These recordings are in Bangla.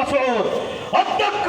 মাসউদ অধ্যক্ষ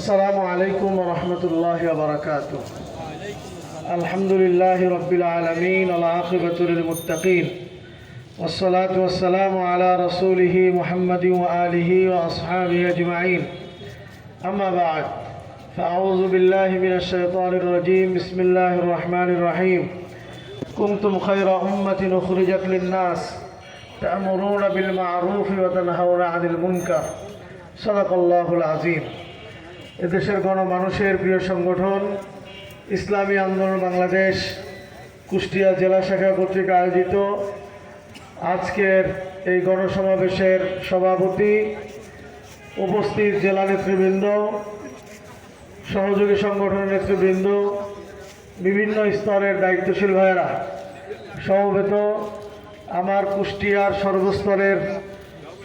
السلام عليكم ورحمة الله وبركاته الحمد لله رب العالمين والعاقبة للمتقين والصلاة والسلام على رسوله محمد وآله وأصحابه أجمعين أما بعد فأعوذ بالله من الشيطان الرجيم بسم الله الرحمن الرحيم كنتم خير أمة أخرجت للناس تأمرون بالمعروف وتنهون عن المنكر صدق الله العظيم এদেশের গণমানুষের প্রিয় সংগঠন, ইসলামী আন্দোলন বাংলাদেশ, কুষ্টিয়া জেলা শাখা কর্তৃক আয়োজিত আজকের এই গণসমাবেশের সভাপতি উপস্থিত জেলা নেতৃবৃন্দ, সহযোগী সংগঠনের নেতৃবৃন্দ, বিভিন্ন স্তরের দায়িত্বশীল ভাইয়েরা। সমবেত আমার কুষ্টিয়ার সর্বস্তরের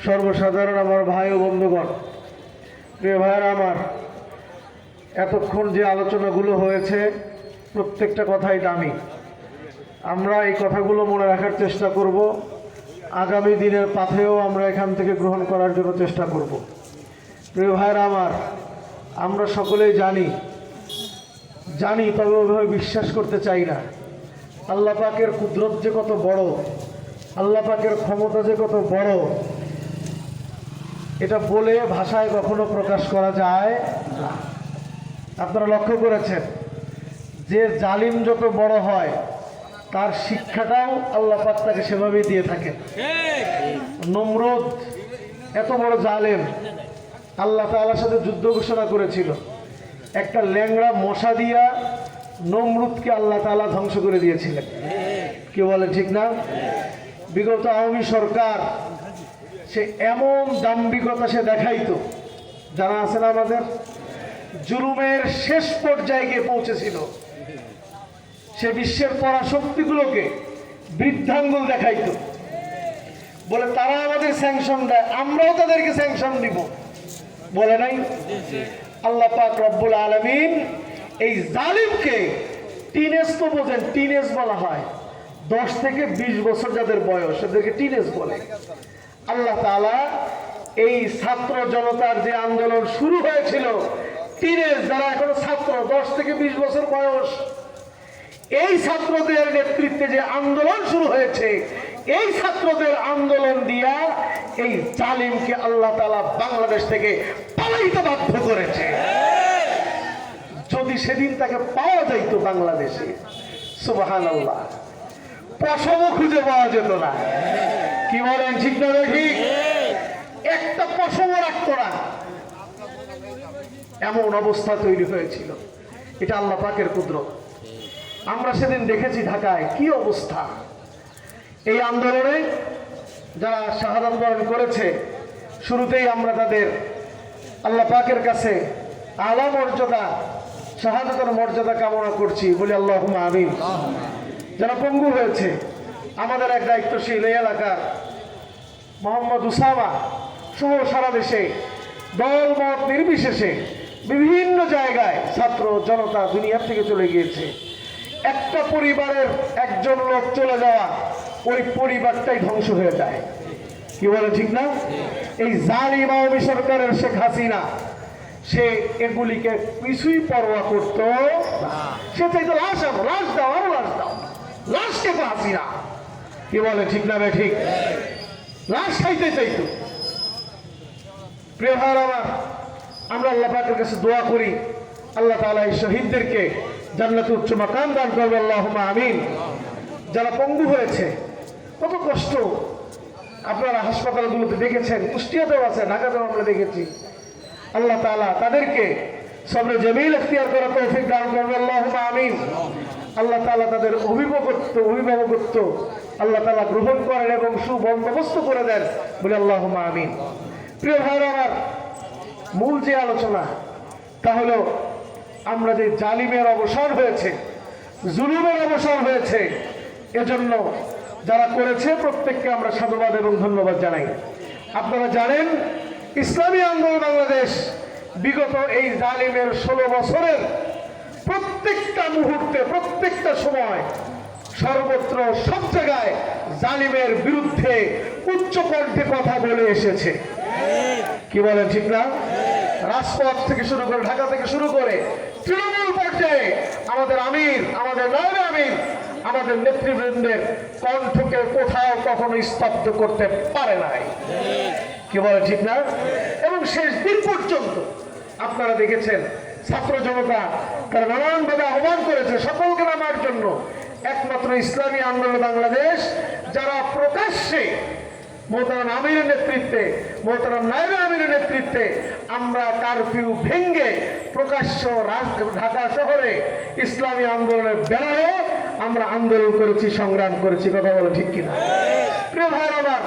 সর্বসাধারণ আমার ভাই ও বন্ধুগণ, প্রিয় ভাইয়েরা আমার এতক্ষণ যে আলোচনাগুলো হয়েছে, প্রত্যেকটা কথাই দামি। আমরা এই কথাগুলো মনে রাখার চেষ্টা করব। আগামী দিনের পাথেও আমরা এখান থেকে গ্রহণ করার জন্য চেষ্টা করব। প্রিয় ভাইরা আমার, আমরা সকলেই জানি জানি, তবে ওইভাবে বিশ্বাস করতে চাই না। আল্লাহ পাকের কুদরত যে কত বড়, আল্লাহ পাকের ক্ষমতা যে কত বড়, এটা বলে ভাষায় কখনো প্রকাশ করা যায় না। আপনারা লক্ষ্য করেছেন, যে জালিম যত বড় হয়, তার শিক্ষাটাও আল্লাহ তাকে সেভাবেই দিয়ে থাকে নমরুদ এত বড় জালেম, আল্লাহ তাআলার সাথে যুদ্ধ ঘোষণা করেছিল। একটা ল্যাংড়া মশা দিয়া নমরুদকে আল্লাহ তাআলা ধ্বংস করে দিয়েছিলেন। কি বলে ঠিক না? বিগত আওয়ামী সরকার, সে এমন দাম্ভিকতা সে দেখাইতো। জানা আছে না আমাদের? জুলুমের শেষ পর্যায়ে গিয়ে পৌঁছেছিল। সে বিশ্বের পরাশক্তিগুলোকে বৃদ্ধাঙ্গুল দেখাইতো। বলে, তারা আমাদের স্যাংশন দেয়, আমরাও তাদেরকে স্যাংশন দিব বলে নাই। আল্লাহ পাক রব্বুল আলমিন এই জালিমকে টিনেজ তো বোঝেন টিনেজ বলা হয়। দশ থেকে বিশ বছর যাদের বয়স, এদেরকে টিনেজ বলে। আল্লাহ তাআলা এই ছাত্র জনতার যে আন্দোলন শুরু হয়েছিল টিনেজ যারা এখনও ছাত্র, দশ থেকে বিশ বছর বয়স, এই ছাত্রদের নেতৃত্বে যে আন্দোলন শুরু হয়েছে, এই ছাত্রদের আন্দোলন দিয়া এই জালিমকে আল্লাহ বাংলাদেশ থেকে পালাইতে বাধ্য করেছে। যদি সেদিন তাকে পাওয়া যাইত বাংলাদেশে সুবাহান আল্লাহ পশমও খুঁজে পাওয়া যেত না। কি বলেন, ঠিক না ঠিক একটা পশমও রাখতো না এমন অবস্থা তৈরি হয়েছিল। এটা আল্লাহ পাকের কুদরত। আমরা সেদিন দেখেছি ঢাকায় কি অবস্থা। এই আন্দোলনে যারা শাহাদ বরণ করেছে, শুরুতেই আমরা তাদের আল্লাহ পাকের কাছে আলা মর্যাদা, শাহাদাতের মর্যাদা কামনা করছি, বলে আল্লাহ আমিন। যারা পঙ্গু হয়েছে, আমাদের এক দায়িত্বশীল এই এলাকার মোহাম্মদ উসামা সহ সারা দেশে দল মত নির্বিশেষে বিভিন্ন জায়গায় ছাত্র জনতা দুনিয়ার থেকে চলে গিয়েছে। একটা পরিবারের একজন লোক চলে যাওয়া, ওই পরিবারটাই ধ্বংস হয়ে যায়। কি বলে ঠিক না? এই জালিম আওয়ামী সরকারের শেখ হাসিনা, সে এগুলিকে কিছুই পরোয়া করতো। সে চাইতো লাশ আনো, লাশ দাও, আরও লাশ দাও। লাশ কে হাসিনা। কি বলে ঠিক না বে ঠিক? লাশ খাইতে চাইতো। প্রিয় ভাইয়ের আমার আমরা আল্লাহ পাকের কাছে দোয়া করি। আল্লাহ তাআলা এই শহীদদেরকে জান্নাত উচ্চ মাকাম দান করবে আল্লাহ আমিন। যারা পঙ্গু হয়েছে, কত কষ্ট। আপনারা হাসপাতালগুলোতে দেখেছেন, কুষ্টিয়াতেও আছে, ঢাকাতেও আমরা দেখেছি। আল্লাহ তাআলা তাদেরকে সবরে জমিল এখতিয়ার করা তৌফিক দান করবে আল্লাহ আমিন। আল্লাহ তাআলা তাদের অভিভাবকত্ব অভিভাবকত্ব আল্লাহ তাআলা গ্রহণ করেন এবং সুবন্দোবস্ত করে দেন বলে আল্লাহ আমিন। প্রিয় ভাইরা আমার মূল যে আলোচনা, তা হলো আমরা যে জালিমের অবসর হয়েছে, জুলুমের অবসর হয়েছে, এজন্য যারা করেছে প্রত্যেককে আমরা সাধুবাদ এবং ধন্যবাদ জানাই। আপনারা জানেন, ইসলামী আন্দোলন বাংলাদেশ বিগত এই জালিমের ষোলো বছরের প্রত্যেকটা মুহূর্তে, প্রত্যেকটা সময় সর্বত্র সব জায়গায় জালিমের বিরুদ্ধে উচ্চকণ্ঠে কথা বলে এসেছে। কি বলেন ঠিক না? রাজপথ থেকে শুরু করে ঢাকা থেকে শুরু করে তৃণমূল পর্যায়ে আমাদের আমির, আমাদের নয় আমির, আমাদের নেতৃবৃন্দের কণ্ঠকে কোথাও কখনো স্তব্ধ করতে পারে নাই। কি বলে ঠিক না? এবং শেষ দিন পর্যন্ত আপনারা দেখেছেন ছাত্র জনতা তারা নানানভাবে আহ্বান করেছে সকলকে নামার জন্য। একমাত্র ইসলামী আন্দোলন বাংলাদেশ, যারা প্রকাশ্যে মোহতারাম আমিরের নেতৃত্বে মোহতারাম নায়ব আমিরের নেতৃত্বে আমরা কারফিউ ভেঙ্গে প্রকাশ্য ঢাকা শহরে ইসলামী আন্দোলনের বেড়ায় আমরা আন্দোলন করেছি, সংগ্রাম করেছি। কথা বলো ঠিক কিনা? প্রিয় ভাই আমার,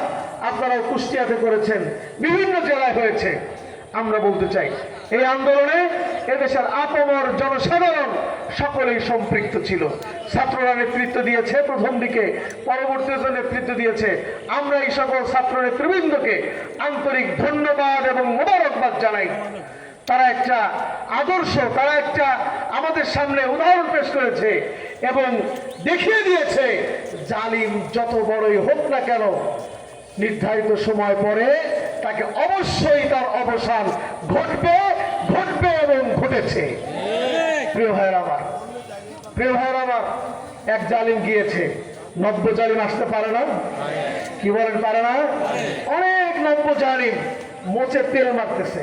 আপনারাও কুষ্টিয়াতে করেছেন, বিভিন্ন জেলায় হয়েছে। আমরা বলতে চাই এই আন্দোলনে এদেশের আপমর জনসাধারণ সকলেই সম্পৃক্ত ছিল। ছাত্ররা নেতৃত্ব দিয়েছে প্রথম দিকে পরবর্তীতে নেতৃত্ব দিয়েছে, আমরা এই সকল ছাত্র নেতৃবৃন্দকে আন্তরিক ধন্যবাদ এবং মোবারকবাদ জানাই। তারা একটা আদর্শ, তারা একটা আমাদের সামনে উদাহরণ পেশ করেছে এবং দেখিয়ে দিয়েছে, জালিম যত বড়ই হোক না কেন, নির্ধারিত সময় পরে তাকে অবশ্যই তার অবসান ঘটবে। ঘটবে এবং ঘটেছে। প্রিয় ভাইয়ের আমার, প্রিয় ভাইয়ের আমার, এক জালিম গিয়েছে। নব্য জালিম আসতে পারে না। কি বলেন পারে না? অনেক নব্য জালিম মোচে তেল মারতেছে।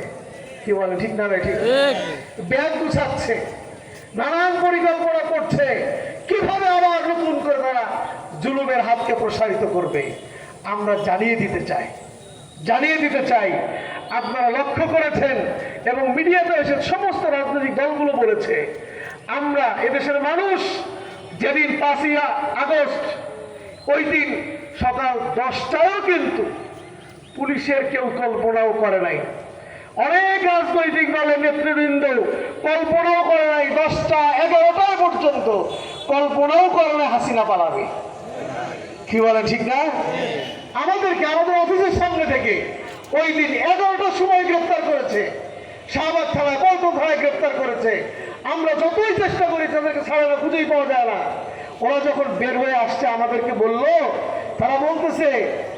কি বলেন ঠিক না ভাই, ঠিক? ব্যাগ গুছাচ্ছে, নানান পরিকল্পনা করছে। কীভাবে আবার নতুন করে তারা জুলুমের হাতকে প্রসারিত করবে? আমরা জানিয়ে দিতে চাই। জানিয়ে দিতে চাই। আপনারা লক্ষ্য করেছেন এবং মিডিয়াতে এসে সমস্ত রাজনৈতিক দলগুলো বলেছে, আমরা এদেশের মানুষ যেদিন পাঁচই আগস্ট, ওই দিন সকাল দশটায়ও কিন্তু পুলিশের কেউ কল্পনাও করে নাই। অনেক রাজনৈতিক দলের নেতৃবৃন্দ কল্পনাও করে নাই, দশটা এগারোটা পর্যন্ত কল্পনাও করে নাই হাসিনা পালাবে। কি বলে ঠিক না? আমাদেরকে আমাদের অফিসের সামনে থেকে ওই দিন এগারোটার সময় গ্রেপ্তার করেছে। শাহবাগ থানায় পল্টন থানায় গ্রেপ্তার করেছে। আমরা যতই চেষ্টা করি, তাদেরকে ছাড়ানো খুঁজেই পাওয়া যায় না। ওরা যখন বের হয়ে আসছে, আমাদেরকে বলল, তারা বলতেছে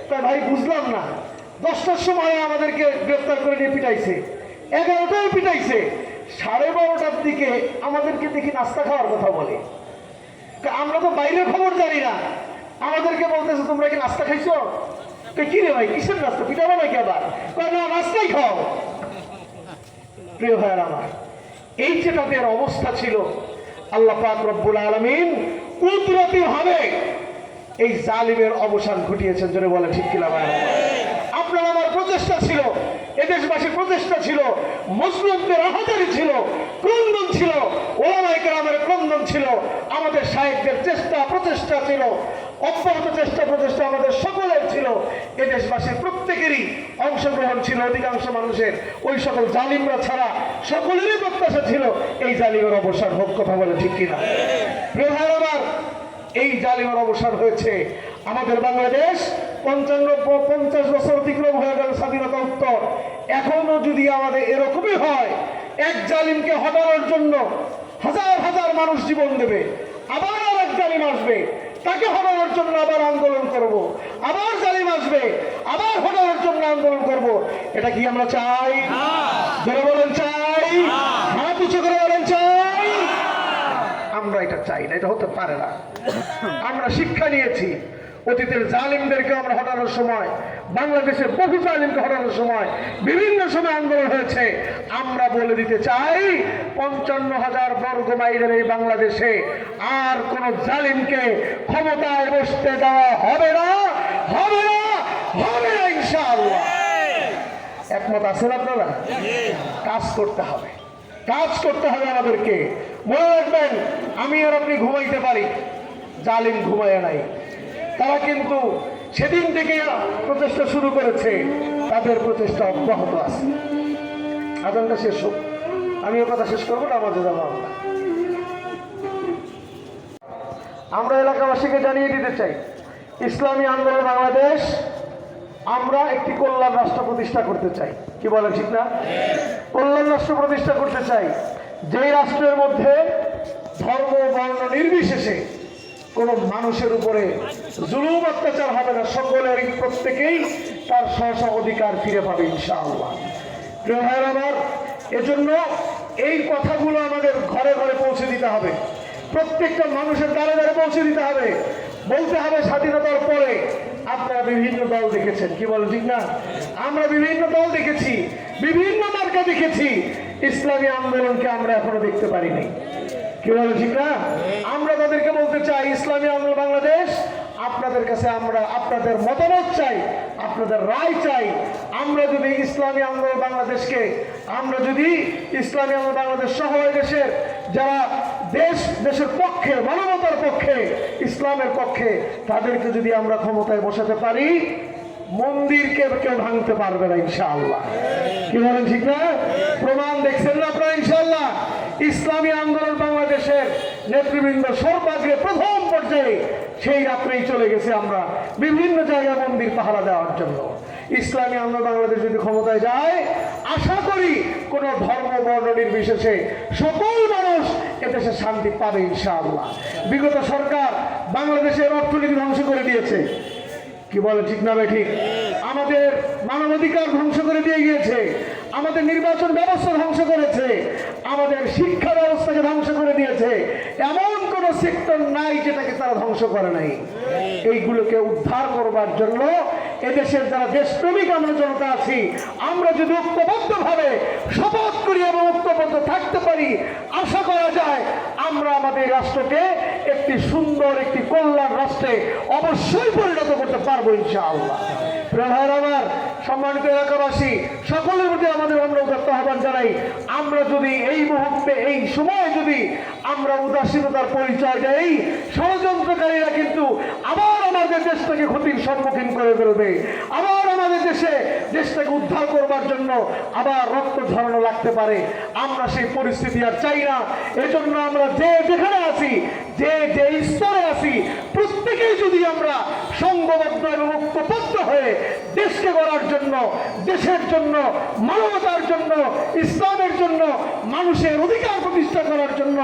তা ভাই বুঝলাম না। দশটার সময় আমাদেরকে গ্রেপ্তার করে নিয়ে পিটাইছে। এগারোটায় পিটাইছে। সাড়ে বারোটার দিকে আমাদেরকে দেখি নাস্তা খাওয়ার কথা বলে। আমরা তো বাইরের খবর জানি না। আমাদেরকে বলতেছে, তোমরা কি নাস্তা খাইছো? কি রে ভাই, কিসের নাস্তা? পিঠাবো নাকি আবার? না, নাস্তাই খাও। প্রিয় ভাইয়ের আমার, এই যে তাদের অবস্থা ছিল, আল্লাহ পাক রব্বুল আলমিন কুদরতি ভাবে এই জালিমের অবসান ঘটিয়েছেন, জোরে বলে ঠিক কিনা ভাই আপনার আমার প্রচেষ্টা ছিল, এদেশবাসীর প্রচেষ্টা ছিল, মুসলিমদের আহাজারি ছিল, ক্রন্দন ছিল ওলামাইকের আমাদের ক্রন্দন ছিল, আমাদের সাহেবদের চেষ্টা প্রচেষ্টা ছিল, অব্যাহত চেষ্টা প্রচেষ্টা আমাদের এদেশবাসীর প্রত্যেকেরই অংশগ্রহণ ছিল, অধিকাংশ মানুষের। ওই সকল জালিমরা ছাড়া সকলেরই প্রত্যাশা ছিল এই জালিমের অবসান হোক কথা বলে ঠিক কিনা। আমার এই জালিমের অবসান হয়েছে। আমাদের বাংলাদেশ পঞ্চান্ন পঞ্চাশ বছর অতিক্রম হয়ে গেল স্বাধীনতা উত্তর। এখনও যদি আমাদের এরকমই হয়, এক জালিমকে হটানোর জন্য হাজার হাজার মানুষ জীবন দেবে, আবার আর এক জালিম আসবে। তাকে হটানোর জন্য আবার আন্দোলন করব। আবার জালিম আসবে আবার হটানোর জন্য আন্দোলন করব। এটা কি আমরা চাই? ধরে বলেন চাই। হ্যাঁ। পিছু করে বলেন চাই। আমরা এটা চাই না এটা হতে পারে না। আমরা শিক্ষা নিয়েছি। অতীতের জালিমদেরকে আমরা হটানোর সময়, বাংলাদেশের বহু জালিমকে হটানোর সময় বিভিন্ন সময় আন্দোলন হয়েছে। আমরা বলে দিতে চাই, পঞ্চান্ন হাজার বর্গ মাইলের এই বাংলাদেশে আর কোন জালিমকে ক্ষমতায় বসতে দেওয়া হবে না হবে না হবে না ইনশাআল্লাহ। একমত আছেন আপনারা? কাজ করতে হবে। কাজ করতে হবে আমাদেরকে। মনে রাখবেন আমি আর আপনি ঘুমাইতে পারি। জালিম ঘুমায় নাই। তারা কিন্তু সেদিন থেকে প্রচেষ্টা শুরু করেছে। তাদের প্রচেষ্টা অব্যাহত আছে। আদানটা শেষ হোক। আমিও কথা শেষ করব নামাজে যাব আমরা। আমরা এলাকাবাসীকে জানিয়ে দিতে চাই, ইসলামী আন্দোলন বাংলাদেশ, আমরা একটি কল্যাণ রাষ্ট্র প্রতিষ্ঠা করতে চাই। কি বলেন ঠিক না? কল্যাণ রাষ্ট্র প্রতিষ্ঠা করতে চাই। যেই রাষ্ট্রের মধ্যে ধর্ম, বর্ণ নির্বিশেষে কোনো মানুষের উপরে জুলুম, অত্যাচার হবে না। সকলের প্রত্যেকেই তার স্ব অধিকার ফিরে পাবে, ইনশাআল্লাহ। আমার, এজন্য এই কথাগুলো আমাদের ঘরে ঘরে পৌঁছে দিতে হবে। প্রত্যেকটা মানুষের দ্বারে দ্বারে পৌঁছে দিতে হবে। বলতে হবে স্বাধীনতার পরে আপনারা বিভিন্ন দল দেখেছেন। কি বলেন ঠিক না? আমরা বিভিন্ন দল দেখেছি, বিভিন্ন মার্কা দেখেছি। ইসলামী আন্দোলনকে আমরা এখনও দেখতে পারি পারিনি। কি বলে ঠিক না? আমরা তাদেরকে বলতে চাই ইসলামী আন্দোলন বাংলাদেশ আপনাদের কাছে আমরা আপনাদের মতামত চাই আপনাদের রায় চাই। আমরা যদি ইসলামী আন্দোলন বাংলাদেশকে আমরা যদি ইসলামী আন্দোলন বাংলাদেশ সহ দেশের যারা দেশ দেশের পক্ষে মানবতার পক্ষে ইসলামের পক্ষে তাদেরকে যদি আমরা ক্ষমতায় বসাতে পারি মন্দিরকে কেউ ভাঙতে পারবে না ইনশাআল্লাহ। কি বলেন ঠিক না? প্রমাণ দেখছেন না আপনারা ইনশাআল্লাহ? ইসলামী আন্দোলন বাংলাদেশের নেতৃবৃন্দ সর্বাগ্রে প্রথম পর্যায়ে সেই রাত্রেই চলে গেছে আমরা বিভিন্ন জায়গায় মন্দির পাহারা দেওয়ার জন্য। ইসলামী আন্দোলন বাংলাদেশ যদি ক্ষমতায় যায়, আশা করি কোন ধর্ম বর্ণ নির্বিশেষে সকল মানুষ এদেশে শান্তি পাবে ইনশাআল্লাহ। বিগত সরকার বাংলাদেশের অর্থনীতি ধ্বংস করে দিয়েছে। কি বলে ঠিক না ঠিক? আমাদের মানবাধিকার ধ্বংস করে দিয়ে গিয়েছে। আমাদের নির্বাচন ব্যবস্থা ধ্বংস করেছে, আমাদের শিক্ষা ব্যবস্থাকে ধ্বংস করে দিয়েছে। এমন কোন সেক্টর নাই যেটাকে তারা ধ্বংস করে নাই। এইগুলোকে উদ্ধার করবার জন্য এদেশের যারা দেশপ্রেমিক আমরা জনতা আছি, আমরা যদি ঐক্যবদ্ধভাবে শপথ করি এবং ঐক্যবদ্ধ থাকতে পারি, আশা করা যায় আমরা আমাদের রাষ্ট্রকে একটি সুন্দর, একটি কল্যাণ রাষ্ট্রে অবশ্যই পরিণত করতে পারব ইনশাআল্লাহ। ভাইয়ের আমার সম্মানিত এলাকাবাসী, সকলের প্রতি আমাদের আমরা আহ্বান জানাই, আমরা যদি এই মুহূর্তে, এই সময়ে যদি আমরা উদাসীনতার পরিচয় দেই, ষড়যন্ত্রকারীরা কিন্তু আবার আমাদের দেশটাকে ক্ষতির সম্মুখীন করে ফেলবে। আবার আমাদের দেশে, দেশটাকে উদ্ধার করবার জন্য আবার রক্ত ঝরানো লাগতে পারে। আমরা সেই পরিস্থিতি আর চাই না। এজন্য আমরা যে যেখানে আছি, যে যে স্তরে আছি প্রত্যেকেই যদি আমরা সংঘবদ্ধ এবং ঐক্যবদ্ধ হয়ে দেশকে গড়ার জন্য, দেশের জন্য, মানবতার জন্য, ইসলামের জন্য, মানুষের অধিকার প্রতিষ্ঠা করার জন্য,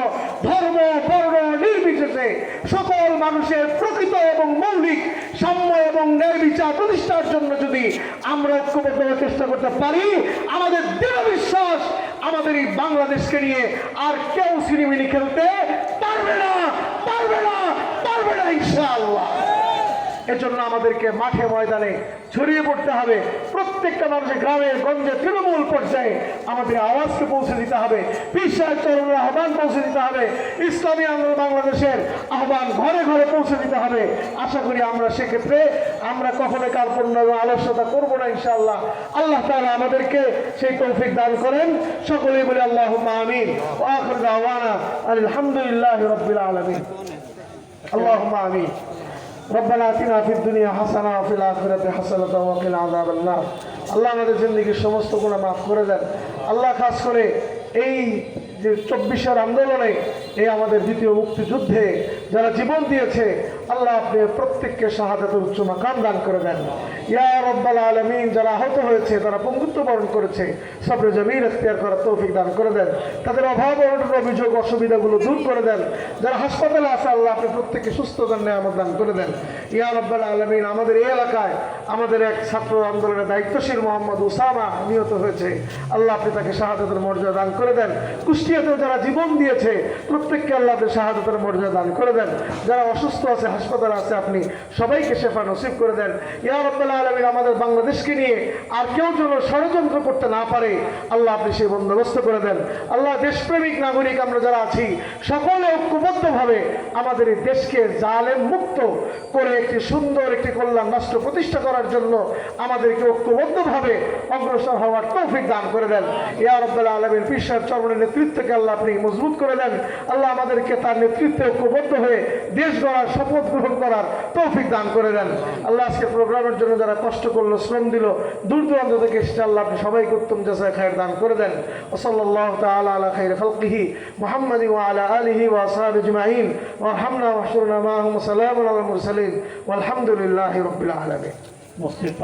ধর্ম, বর্ণ, নির্বিশেষে সকল মানুষের প্রকৃত এবং মৌলিক সাম্য এবং ন্যায় বিচার প্রতিষ্ঠার জন্য যদি আমরা ঐক্যবদ্ধ হওয়ার চেষ্টা করতে পারি, আমাদের দৃঢ় বিশ্বাস আমাদের এই বাংলাদেশকে নিয়ে আর কেউ সিনেমিনি খেলতে পারবে না পারবে না পারবে না এজন্য আমাদেরকে মাঠে ময়দানে ছড়িয়ে পড়তে হবে। প্রত্যেকটা মানুষের গ্রামে, গঞ্জে, তৃণমূল পর্যায়ে আমাদের আওয়াজকে পৌঁছে দিতে হবে। বিশ্বাস চরণের আহ্বান পৌঁছে দিতে হবে। ইসলামী আন্দোলন বাংলাদেশের আহ্বান ঘরে ঘরে পৌঁছে দিতে হবে। আশা করি আমরা সেক্ষেত্রে আমরা কখনো কার্পণ্য এবং আলস্যতা করব না ইনশাআল্লাহ। আল্লাহ তাআলা আমাদেরকে সেই তৌফিক দান করেন। সকলেই বলে আল্লাহ আমিন। আলহামদুলিল্লাহ রব্বিল আলমিন। اللهم امين ربنا اتنا في الدنيا حسنه وفي الاخره حسنه وقنا عذاب النار আল্লাহ আমাদের জিন্দগির সমস্ত গুণা মাফ করে দেন আল্লাহ খাস করে এই যে চব্বিশের আন্দোলনে এই আমাদের দ্বিতীয় মুক্তিযুদ্ধে যারা জীবন দিয়েছে, আল্লাহ আপনি প্রত্যেককে শাহাদাতের উচ্চ মাকাম দান করে দেন। ইয়া রব্বাল আলমিন, যারা আহত হয়েছে, তারা পঙ্গুত্ব বরণ করেছে, সবরে জমির এখতিয়ার করার তৌফিক দান করে দেন। তাদের অভাব অনটন অভিযোগ, অসুবিধাগুলো দূর করে দেন। যারা হাসপাতালে আছে, আল্লাহ আপনি প্রত্যেককে সুস্থ দান নেয়ামত দান করে দেন। ইয়া রব্বাল আলমিন, আমাদের এই এলাকায় আমাদের এক ছাত্র আন্দোলনের দায়িত্বশীল মোহাম্মদ উসামা নিহত হয়েছে। আল্লাহ আপনি তাকে শাহাদাতের মর্যাদা দান করে দেন। কুষ্টিয়াতেও যারা জীবন দিয়েছে প্রত্যেককে আল্লাহ শাহাদাতের মর্যাদা দান করে দেন। যারা অসুস্থ আছে, হাসপাতালে আছে, আপনি সবাইকে শেফা নসিব করে দেন। ইয়া রব্বাল আলমিন, আমাদের বাংলাদেশকে নিয়ে আর কেউ যেন ষড়যন্ত্র করতে না পারে, আল্লাহ আপনি সেই বন্দোবস্ত করে দেন। আল্লাহ দেশপ্রেমিক নাগরিক আমরা যারা আছি, সকলে ঐক্যবদ্ধভাবে আমাদের এই দেশকে জালেম মুক্ত করে একটি সুন্দর একটি কল্যাণ রাষ্ট্র প্রতিষ্ঠা করার জন্য আমাদেরকে ঐক্যবদ্ধভাবে অগ্রসর হওয়ার তৌফিক দান করে দেন। ইয়া রব্বাল আলমীর বিশ্বাস চরণের নেতৃত্বকে আল্লাহ আপনি মজবুত করে দেন। আল্লাহ আমাদেরকে তার নেতৃত্বে ঐক্যবদ্ধ হয়ে দেশ গড়ার শপথ গ্রহণ করার তৌফিক দান করে দেন। আল্লাহ আজকে প্রোগ্রামের জন্য যারা কষ্ট করল, শ্রম দিল, দূর দূরান্ত থেকে এসেছে, আল্লাহ আপনি সবাইকে উত্তম জাসায় খায়ের দান করে দেন। ওসল্লাহ তাআলা আলা খাইর খালকিহি মুহাম্মদ ওয়া আলা আলিহি ওয়া আসহাবিহি আজমাইন। ওয়ারহামনা ওয়াহশুরনা মাআহুম সালামুন আলাল মুরসালিন। ওয়ালহামদুলিল্লাহি রাব্বিল আলামিন। মসজিদ